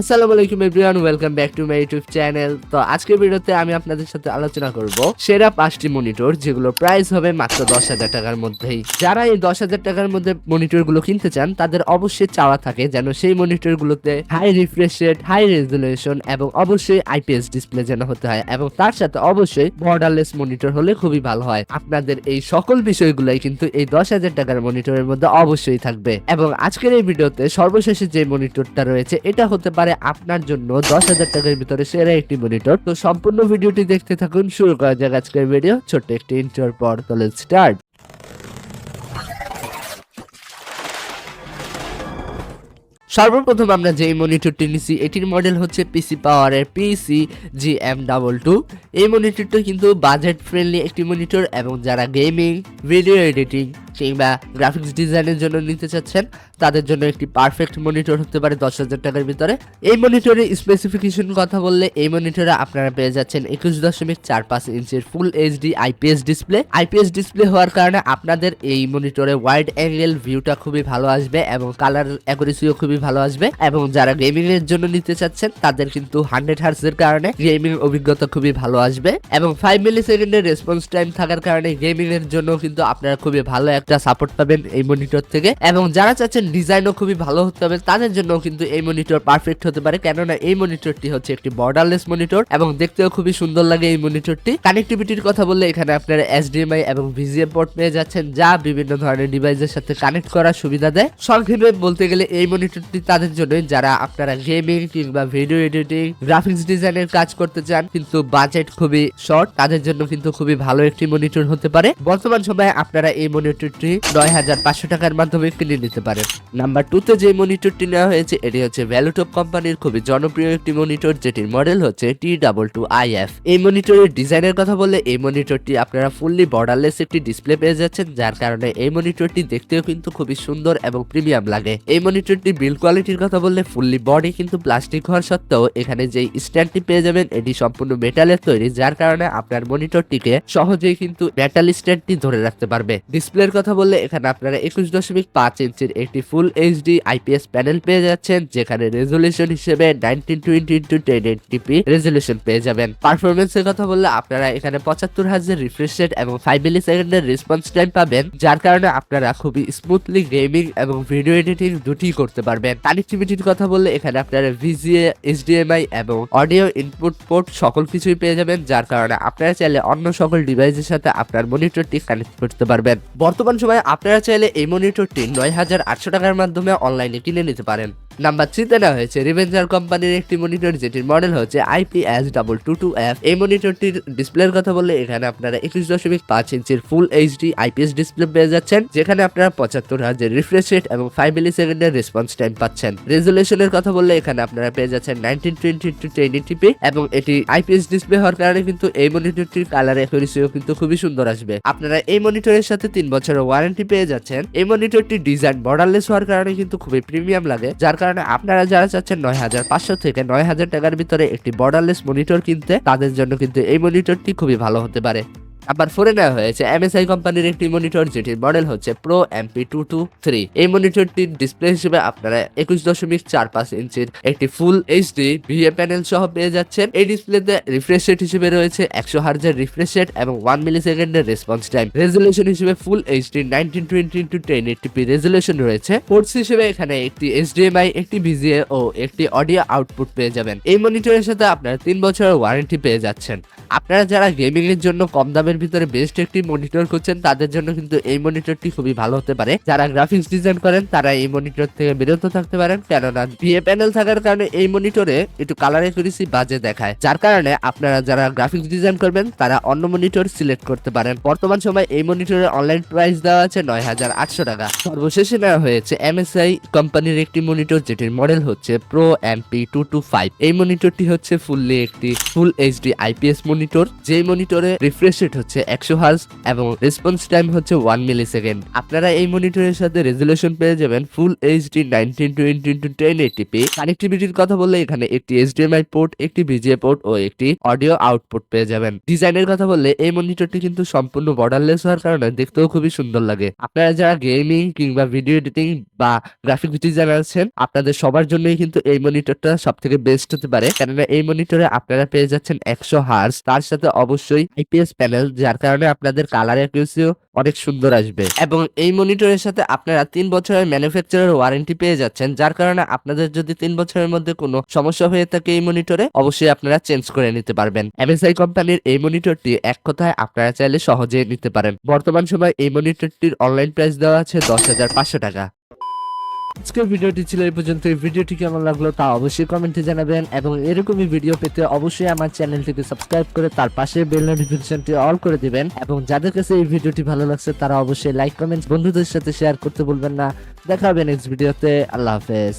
আসসালামু আলাইকুম everyone, welcome back to my YouTube channel. তো আজকের ভিডিওতে আমি আপনাদের সাথে আলোচনা করব সেরা পাঁচটি মনিটর, যেগুলো প্রাইস হবে মাত্র দশ হাজার টাকার মধ্যেই। যারা এই দশ হাজার টাকার মধ্যে মনিটরগুলো কিনতে চান, তাদের অবশ্যই চাওয়া থাকে যেন সেই মনিটর গুলোতে high refresh rate high resolution এবং অবশ্যই আইপিএস ডিসপ্লে যেন হতে হয় এবং তার সাথে অবশ্যই বর্ডারলেস মনিটর হলে খুবই ভালো হয়। আপনাদের এই সকল বিষয়গুলোই কিন্তু এই দশ হাজার টাকার মনিটরের মধ্যে অবশ্যই থাকবে। এবং আজকের এই ভিডিওতে সর্বশেষে যে মনিটরটা রয়েছে, এটা হতে পারে আপনার জন্য দশ হাজার টাকার ভিতরে সেরা একটি মনিটর তো সম্পূর্ণ ভিডিওটি দেখতে থাকুন, শুরু করা যাক আজকের ভিডিও ছোট্ট একটি ইন্টার পর তাহলে স্টার্ট সর্বপ্রথম আমরা যে মনিটরটি নিছি, এটির মডেল হচ্ছে পিসি পাওয়ারের PC G M double two এই মনিটরটি কিন্তু বাজেট ফ্রেন্ডলি একটি মনিটর এবং যারা গেমিং ভিডিও এডিটিং কিংবা গ্রাফিক্স ডিজাইনের জন্য নিতে চাচ্ছেন, তাদের জন্য একটি পারফেক্ট মনিটর হতে পারে দশ হাজার টাকার ভিতরে। এই মনিটরের স্পেসিফিকেশন কথা বললে এই মনিটরে আপনারা পেয়ে যাচ্ছেন একুশ দশমিক চার পাঁচ ইঞ্চির full HD IPS display IPS display হওয়ার কারণে আপনাদের এই মনিটরে ওয়াইড অ্যাঙ্গেল ভিউটা খুবই ভালো আসবে এবং কালার অ্যাকুরেসিও খুবই ভালো আসবে এবং যারা গেমিং এর জন্য নিতে চাচ্ছেন, তাদের কিন্তু হান্ড্রেড হার্স এর কারণে গেমিং অভিজ্ঞতা খুবই ভালো আসবে। এবং ফাইভ মিলি সেকেন্ডের রেসপন্স টাইম থাকার কারণে গেমিং এর জন্য কিন্তু আপনারা খুবই ভালো একটা সাপোর্ট পাবেন এই মনিটর থেকে। এবং যারা চাচ্ছেন ডিজাইনও খুবই ভালো হতে হবে, তাদের জন্য কিন্তু এই মনিটর পারফেক্ট হতে পারে। কেননা এই মনিটরটি হচ্ছে একটি বর্ডারলেস মনিটর এবং দেখতেও খুবই সুন্দর লাগে এই মনিটরটি কানেক্টিভিটির কথা বললে এখানে আপনারা এইচডিএমআই এবং ভিজিএ পোর্ট পেয়ে যাচ্ছেন, যা বিভিন্ন ধরনের ডিভাইসের সাথে কানেক্ট করার সুবিধা দেয়। সংক্ষেপে বলতে গেলে এই মনিটরটি তাদের জন্য যারা আপনারা গেমিং কিংবা ভিডিও এডিটিং গ্রাফিক্স ডিজাইনের কাজ করতে চান, কিন্তু বাজেট খুবই শর্ট তাদের জন্য কিন্তু খুবই ভালো একটি মনিটর হতে পারে। বর্তমান সময়ে আপনারা এই মনিটরটি নয় হাজার পাঁচশো টাকার মাধ্যমে কিনে নিতে পারেন। নাম্বার টু তে যে মনিটরটি নেওয়া হয়েছে, এটি হচ্ছে ভ্যালুটপ কোম্পানির খুবই জনপ্রিয় একটি মনিটর, যেটির মডেল হচ্ছে T double two I F এই মনিটরের ডিজাইনের কথা বললে, এই মনিটরটি আপনারা ফুললি বর্ডারলেস একটি ডিসপ্লে পেয়ে যাচ্ছেন, যার কারণে এই মনিটরটি দেখতেও কিন্তু খুবই সুন্দর এবং প্রিমিয়াম লাগে। এই মনিটরটি বিল্ড কোয়ালিটির কথা বললে ফুললি বডি কিন্তু প্লাস্টিক হওয়ার সত্ত্বেও এখানে যে স্ট্যান্ডটি পেয়ে যাবেন, এটি সম্পূর্ণ মেটালের তৈরি, যার কারণে আপনার মনিটরটিকে সহজেই কিন্তু মেটাল স্ট্যান্ডটি ধরে রাখতে পারবে। ডিসপ্লের কথা বললে এখানে আপনারা একুশ দশমিক পাঁচ ইঞ্চির একটি ফুল এইচডি আইপিএস প্যানেল পেয়ে যাচ্ছেন, যেখানে রেজলিউশন হিসেবে nineteen twenty into ten eighty p resolution পেয়ে যাবেন। পারফরমেন্সের কথা বললে আপনারা এখানে পঁচাত্তর হাজার রিফ্রেশ রেট এবং ফাইভ মিলি সেকেন্ডের রেসপন্স টাইম পাবেন, যার কারণে আপনারা খুবই স্মুথলি গেমিং এবং ভিডিও এডিটিং দুটি করতে পারবেন। কানেক্টিভিটির কথা বললে এখানে আপনারা ভিজিএ এইচডিএমআই এবং অডিও ইনপুট পোর্ট সকল কিছুই পেয়ে যাবেন, যার কারণে আপনারা চাইলে অন্য সকল ডিভাইসের সাথে আপনার মনিটরটি কানেক্ট করতে পারবেন। বর্তমান সময়ে আপনারা চাইলে এই মনিটরটি নয় হাজার আটশো টাকার মাধ্যমে অনলাইনে কিনে নিতে পারেন। নাম্বার থ্রিতে নেওয়া হয়েছে রিভেঞ্জার কোম্পানির একটি মনিটর যেটির মডেল হচ্ছে IPS double two two F এই মনিটরটির ডিসপ্লের কথা বললে এখানে আপনারা একুশ দশমিক পাঁচ ইঞ্চির ফুল এইচডি আইপিএস ডিসপ্লে পেয়ে যাচ্ছেন, যেখানে আপনারা পঁচাত্তর হাজার রিফ্রেশ রেট এবং ফাইভ মিলি সেকেন্ডের রেসপন্স টাইম পাচ্ছেন। রেজুলেশনের কথা বললে এখানে আপনারা পেয়ে যাচ্ছেন nineteen twenty two ten T P এবং এটি আইপিএস ডিসপ্লে হওয়ার কারণে কিন্তু এই মনিটরটির কালার অ্যাকুরেসিও কিন্তু খুবই সুন্দর আসবে। আপনারা এই মনিটরের সাথে তিন বছরের ওয়ারেন্টি পেয়ে যাচ্ছেন। এই মনিটরটি ডিজাইন বর্ডারলেস হওয়ার কারণে কিন্তু খুবই প্রিমিয়াম লাগে, যার কারণে আপনারা যারা চাচ্ছেন নয় হাজার পাঁচশো থেকে নয় হাজার টাকার ভিতরে একটি বর্ডারলেস মনিটর কিনতে, তাদের জন্য কিন্তু এই মনিটরটি খুবই ভালো হতে পারে। আবার ফোরে নেওয়া হয়েছে এমএসআই কোম্পানির একটি মনিটর যেটির মডেল হচ্ছে pro MP two two three এই মনিটরটির ডিসপ্লে হিসেবে আপনারা একুশ দশমিক চার পাঁচ ইঞ্চির একটি ফুল এইচডি ভিএ প্যানেল সহ পেয়ে যাচ্ছেন। এই ডিসপ্লেতে রিফ্রেশ রেট হিসেবে রয়েছে একশো হার্জের রিফ্রেশ রেট এবং ওয়ান মিলি সেকেন্ডের রেসপন্স টাইম রেজুলেশন হিসেবে full HD nineteen twenty into ten eighty p resolution রয়েছে। পোর্টস হিসেবে এখানে একটি এইচডিএমআই একটি ভিজিএ ও একটি অডিও আউটপুট পেয়ে যাবেন। এই মনিটরের সাথে আপনারা তিন বছরের ওয়ারেন্টি পেয়ে যাচ্ছেন। আপনারা যারা গেমিং এর জন্য কম দামের ভিতরে বেস্ট একটি মনিটর করছেন তাদের জন্য কিন্তু এই মনিটরটি খুবই ভালো হতে পারে। যারা গ্রাফিক্স ডিজাইন করেন, তারা এই মনিটর থেকে বিরত থাকতে পারেন, কেননা ভিএ প্যানেল থাকার কারণে এই মনিটরে একটু কালার একুরেসি বাজে দেখায়। যার কারণে আপনারা যারা গ্রাফিক্স ডিজাইন করবেন, তারা অন্য মনিটর সিলেক্ট করতে পারেন। বর্তমান সময় এই মনিটরের অনলাইন প্রাইস দেওয়া আছে নয় হাজার আটশো টাকা। সর্বশেষে নেওয়া হয়েছে এমএসআই কোম্পানির একটি মনিটর যেটির মডেল হচ্ছে pro MP two two five এই মনিটরটি হচ্ছে ফুললি একটি ফুল এইচডি আইপিএস মনিটর যেই মনিটরে রিফ্রেশ রেট হচ্ছে একশো হার্স এবং রেসপন্স টাইম হচ্ছে ওয়ান মিলি সেকেন্ড আপনারা এই মনিটরের সাথে রেজুলেশন পেয়ে যাবেন full HD nineteen twenty to ten eighty p কানেক্টিভিটির কথা বললে এখানে একটি এইচডিএমআই পোর্ট একটি বিজিএ পোর্ট ও একটি অডিও আউটপুট পেয়ে যাবেন। ডিজাইনের কথা বললে এই মনিটরটি কিন্তু সম্পূর্ণ বর্ডারলেস হওয়ার কারণে দেখতেও খুবই সুন্দর লাগে। আপনারা যারা গেমিং কিংবা ভিডিও এডিটিং বা গ্রাফিক ডিজাইনার আছেন, আপনাদের সবার জন্যই কিন্তু এই মনিটরটা সব থেকে বেস্ট হতে পারে। কেননা এই মনিটরে আপনারা পেয়ে যাচ্ছেন একশো হার্স তার সাথে অবশ্যই আইপিএস প্যানেল, যার কারণে আপনাদের কালার অ্যাকুরেসিও অনেক সুন্দর আসবে। এবং এই মনিটরের সাথে আপনারা তিন বছরের ম্যানুফ্যাকচারার ওয়ারেন্টি পেয়ে যাচ্ছেন, যার কারণে আপনাদের যদি তিন বছরের মধ্যে কোনো সমস্যা হয়ে থাকে এই মনিটরে অবশ্যই আপনারা চেঞ্জ করে নিতে পারবেন। এমএসআই কোম্পানির এই মনিটরটি এক কথায় আপনারা চাইলে সহজেই নিতে পারেন। বর্তমান সময় এই মনিটরটির অনলাইন প্রাইস দেওয়া আছে দশ হাজার পাঁচশো টাকা। আজকের ভিডিওটি ছিল এই পর্যন্ত। এই ভিডিওটি কেমন লাগল তা অবশ্যই কমেন্টে জানাবেন এবং এরকমই ভিডিও পেতে অবশ্যই আমার চ্যানেলটিকে সাবস্ক্রাইব করে তার পাশে বেল নোটিফিকেশনটি অল করে দিবেন এবং যাদের কাছে এই ভিডিওটি ভালো লাগছে তারা অবশ্যই লাইক কমেন্ট বন্ধুদের সাথে শেয়ার করতে ভুলবেন না। দেখা হবে নেক্সট ভিডিওতে আল্লাহ হাফেজ।